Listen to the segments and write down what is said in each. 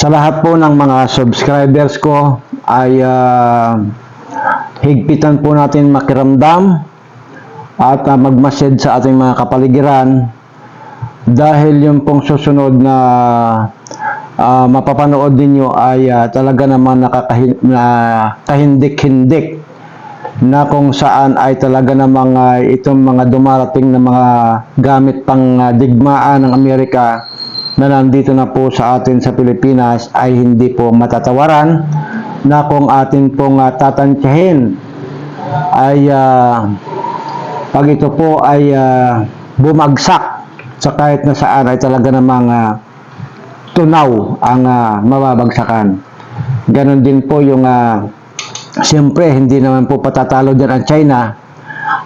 Sa lahat po ng mga subscribers ko ay ah, higpitan po natin makiramdam at ah, mag-message sa ating mga kapaligiran dahil yung pong susunod na ah, mapapanood ninyo ay ah, talaga naman nakakahin, na kung saan ay talaga namang ah, itong mga dumarating na mga gamit pang ah, digmaan ng Amerika na nandito na po sa atin sa Pilipinas ay hindi po matatawaran na kung atin pong uh, tatantyahin ay ah, pag ito po ay ah, bumagsak sa kahit na saan ay talaga namang ah, tunaw ang ah, mababagsakan. Ganon din po yung uh, siyempre hindi naman po patatalo dyan ang China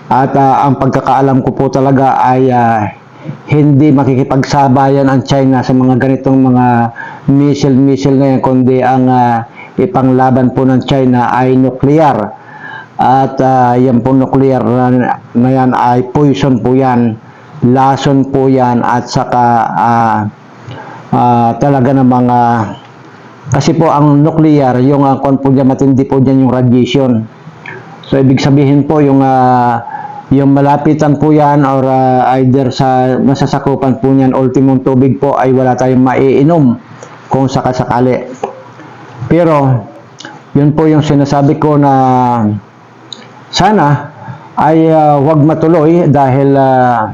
at ah, ang pagkakaalam ko po talaga ay ah, hindi makikipagsabayan ang China sa mga ganitong mga missile-missile na yan kundi ang ah, ipanglaban po ng China ay nuclear. At ah, yan po nuclear na, na yan ay poison po yan lason po yan at saka ah, ah, talaga ng mga kasi po ang nuclear yung uh, po dyan, matindi po dyan yung radiation. So ibig sabihin po yung ah, yung malapitan po yan or ah, either sa masasakupan po niyan ultimong tubig po ay wala tayong maiinom kung sakasakali. Pero yun po yung sinasabi ko na sana ay ah, wag matuloy dahil ah,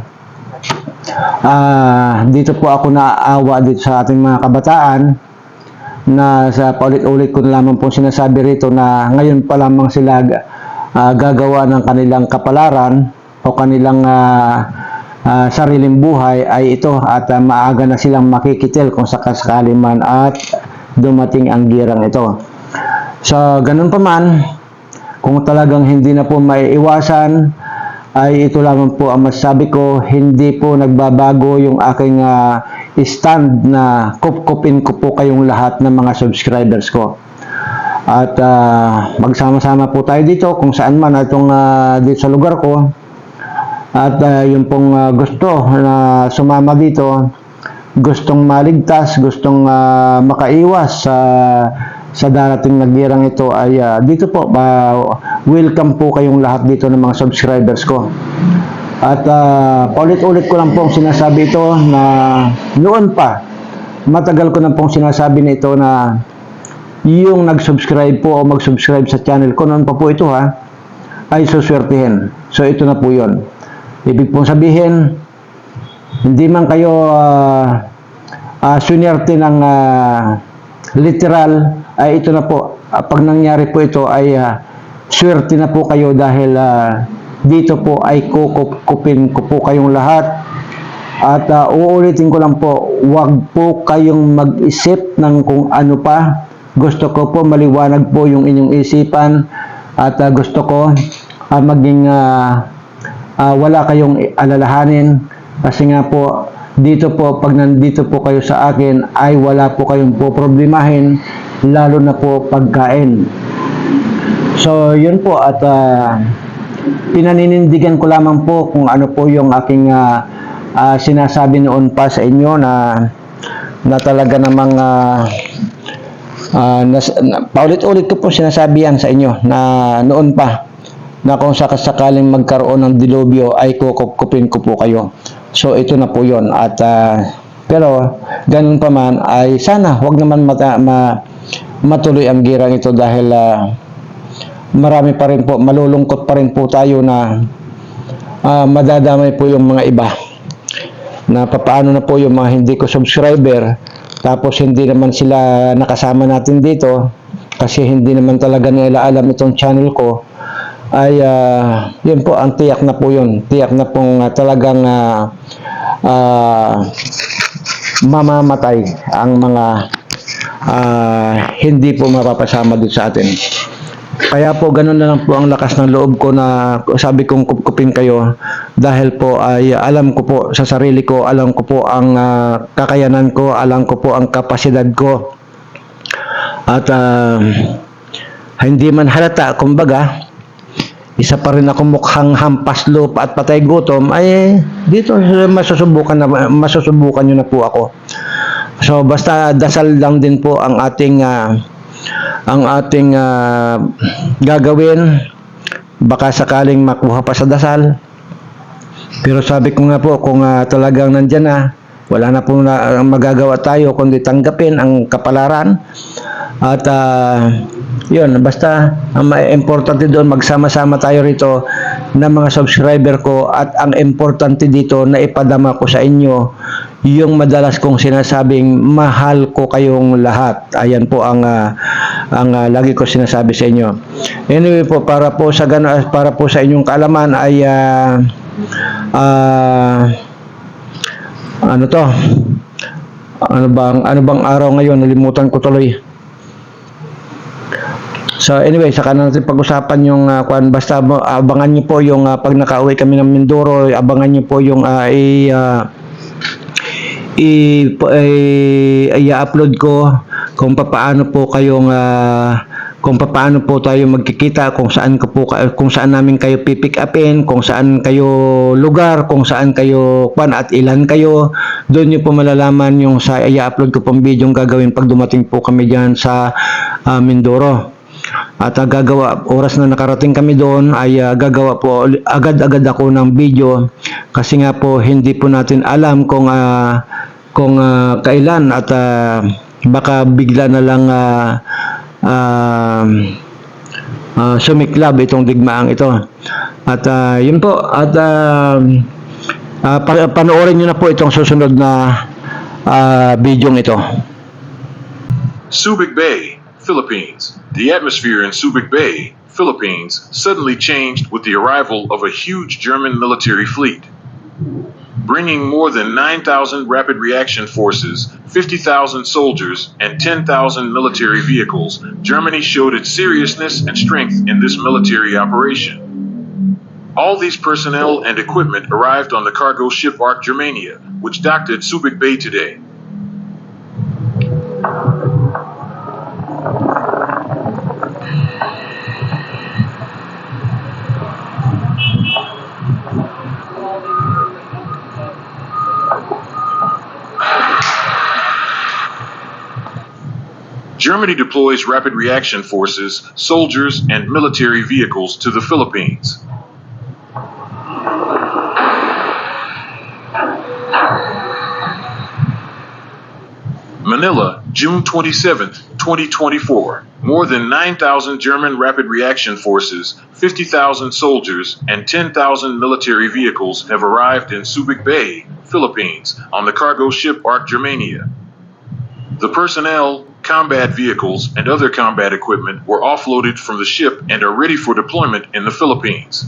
ah, dito po ako naaawa dito sa ating mga kabataan na sa paulit-ulit ko na lamang po sinasabi rito na ngayon pa lamang sila ah, gagawa ng kanilang kapalaran o kanilang ah, ah, sariling buhay ay ito at ah, maaga na silang makikitil kung sakasakali man at dumating ang girang ito. So, ganun pa man, kung talagang hindi na po maiiwasan, ay ito lamang po ang masasabi ko, hindi po nagbabago yung aking ah, stand na kup-kupin ko po kayong lahat ng mga subscribers ko. At ah, magsama-sama po tayo dito kung saan man itong ah, dito sa lugar ko. At ah, yung pong ah, gusto na sumama dito, gustong maligtas, gustong ah, makaiwas sa sa darating na girang ito ay ah, dito po ba welcome po kayong lahat dito ng mga subscribers ko. At ah, paulit-ulit ko lang pong sinasabi ito na noon pa matagal ko na pong sinasabi na ito na yung nag-subscribe po o mag-subscribe sa channel ko noon pa po ito ha ay suswertihin. So ito na po yon. Ibig pong sabihin hindi man kayo uh, uh, sunerte ng ah, literal ay ito na po Ah, pag nangyari po ito ay ah, swerte na po kayo dahil ah, dito po ay kukupin ko po kayong lahat at ah, uulitin ko lang po wag po kayong mag-isip ng kung ano pa gusto ko po maliwanag po yung inyong isipan at ah, gusto ko ah, maging ah, ah, wala kayong alalahanin. Kasi nga po dito po pag nandito po kayo sa akin ay wala po kayong po problemahin lalo na po pagkain. So yun po at ah, pinaninindigan ko lamang po kung ano po yung aking ah, ah, sinasabi noon pa sa inyo na na talaga namang ah, Nas, na, paulit-ulit ko po sinasabi yan sa inyo na noon pa na kung sakasakaling magkaroon ng dilubyo ay kukupin ko po kayo. So ito na po yon at ah, pero ganun pa man ay sana wag naman mata, ma, matuloy ang girang ito dahil ah, marami pa rin po malulungkot pa rin po tayo na ah, madadamay po yung mga iba na papaano na po yung mga hindi ko subscriber tapos hindi naman sila nakasama natin dito kasi hindi naman talaga nila alam itong channel ko. Ay ah, yun po ang tiyak na po yun. Tiyak na pong ah, talagang ah, mamamatay ang mga ah, hindi po mapapasama dito sa atin kaya po ganun na lang po ang lakas ng loob ko na sabi kong kupkupin kayo dahil po ay alam ko po sa sarili ko, alam ko po ang ah, kakayanan ko, alam ko po ang kapasidad ko. At ah, hindi man halata, kumbaga, isa pa rin ako mukhang hampas lupa at patay gutom, ay dito masusubukan na masusubukan niyo na po ako. So basta dasal lang din po ang ating ah, ang ating ah, gagawin. Baka sakaling makuha pa sa dasal. Pero sabi ko nga po kung ah, talagang nandyan na, wala na po na magagawa tayo kundi tanggapin ang kapalaran. At ah, yun, basta ang importante doon magsama-sama tayo rito na mga subscriber ko at ang importante dito na ipadama ko sa inyo yung madalas kong sinasabing mahal ko kayong lahat. Ayan po ang ah, ang ah, lagi ko sinasabi sa inyo. Anyway po para po sa gano para po sa inyong kaalaman ay ah, ah, ano to? Ano bang ano bang araw ngayon? Nalimutan ko tuloy. So anyway, saka na natin pag-usapan yung uh, kwan basta abangan niyo po yung ah, pag nakauwi kami ng Mindoro, abangan niyo po yung ah, i i- i-upload ko kung paano po kayong ah, kung paano po tayo magkikita, kung saan ko po kung saan namin kayo pipick upin, kung saan kayo lugar, kung saan kayo kwan at ilan kayo. Doon niyo po malalaman yung sa i-upload ko pong video yung gagawin pag dumating po kami diyan sa ah, Mindoro. At ah, gagawa, oras na nakarating kami doon ay ah, gagawa po agad-agad ako ng video kasi nga po hindi po natin alam kung ah, kung ah, kailan at ah, baka bigla na lang ah, ah, ah, sumiklab itong digmaang ito. At ah, yun po at ah, pa- panoorin nyo na po itong susunod na ah, video ito. Subic Bay, Philippines. The atmosphere in Subic Bay, Philippines, suddenly changed with the arrival of a huge German military fleet. Bringing more than 9,000 rapid reaction forces, 50,000 soldiers, and 10,000 military vehicles, Germany showed its seriousness and strength in this military operation. All these personnel and equipment arrived on the cargo ship Ark Germania, which docked at Subic Bay today. Germany deploys rapid reaction forces, soldiers, and military vehicles to the Philippines. Manila, June 27, 2024. More than 9,000 German rapid reaction forces, 50,000 soldiers, and 10,000 military vehicles have arrived in Subic Bay, Philippines, on the cargo ship Arc Germania. The personnel, combat vehicles, and other combat equipment were offloaded from the ship and are ready for deployment in the Philippines.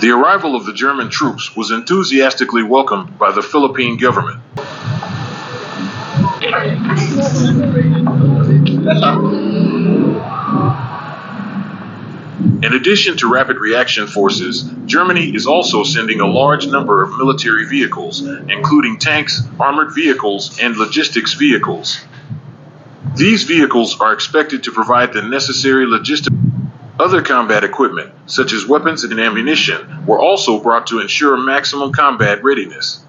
The arrival of the German troops was enthusiastically welcomed by the Philippine government. In addition to rapid reaction forces, Germany is also sending a large number of military vehicles, including tanks, armored vehicles, and logistics vehicles. These vehicles are expected to provide the necessary logistic. Other combat equipment, such as weapons and ammunition, were also brought to ensure maximum combat readiness.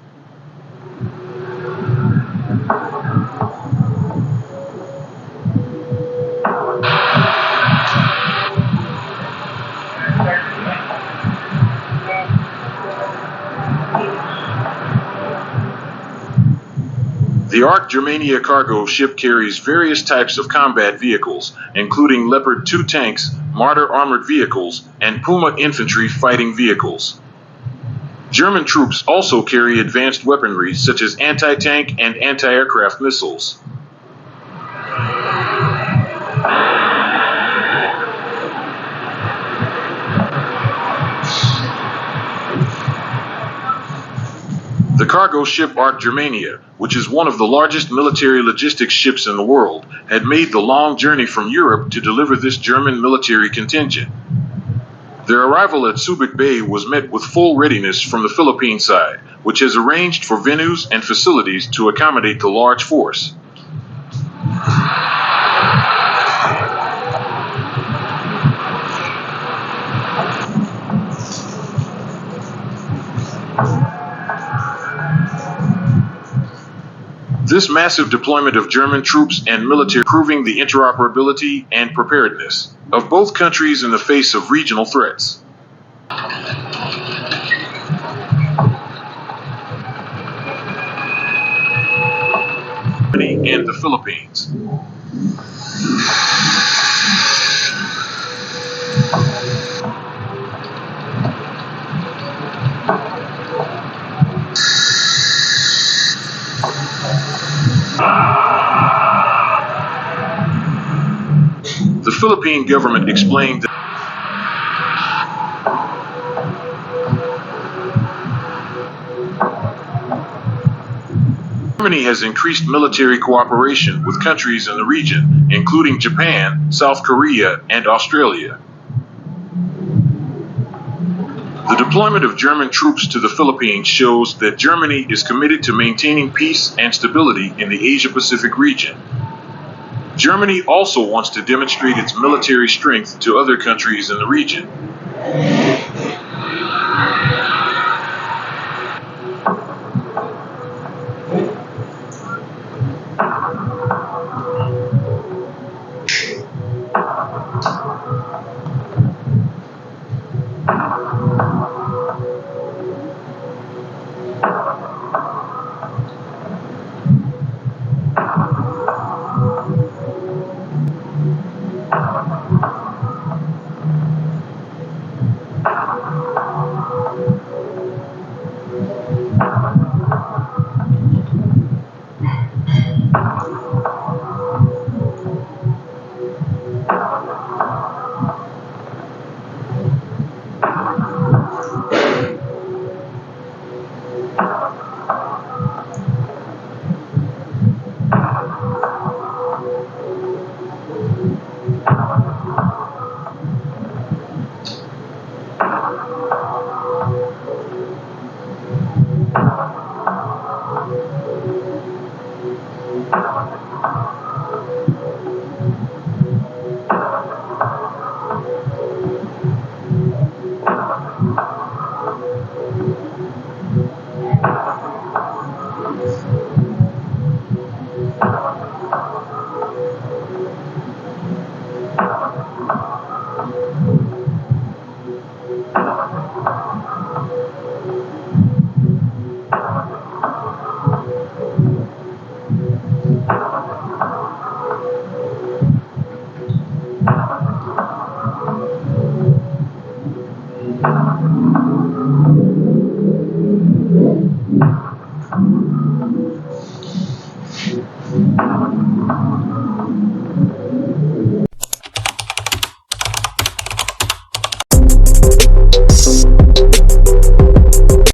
The Ark Germania cargo ship carries various types of combat vehicles, including Leopard 2 tanks, Marder armored vehicles, and Puma infantry fighting vehicles. German troops also carry advanced weaponry such as anti tank and anti aircraft missiles. The cargo ship Ark Germania, which is one of the largest military logistics ships in the world, had made the long journey from Europe to deliver this German military contingent. Their arrival at Subic Bay was met with full readiness from the Philippine side, which has arranged for venues and facilities to accommodate the large force. This massive deployment of German troops and military proving the interoperability and preparedness of both countries in the face of regional threats. And the Philippines. Philippine government explained that Germany has increased military cooperation with countries in the region, including Japan, South Korea, and Australia. The deployment of German troops to the Philippines shows that Germany is committed to maintaining peace and stability in the Asia Pacific region. Germany also wants to demonstrate its military strength to other countries in the region.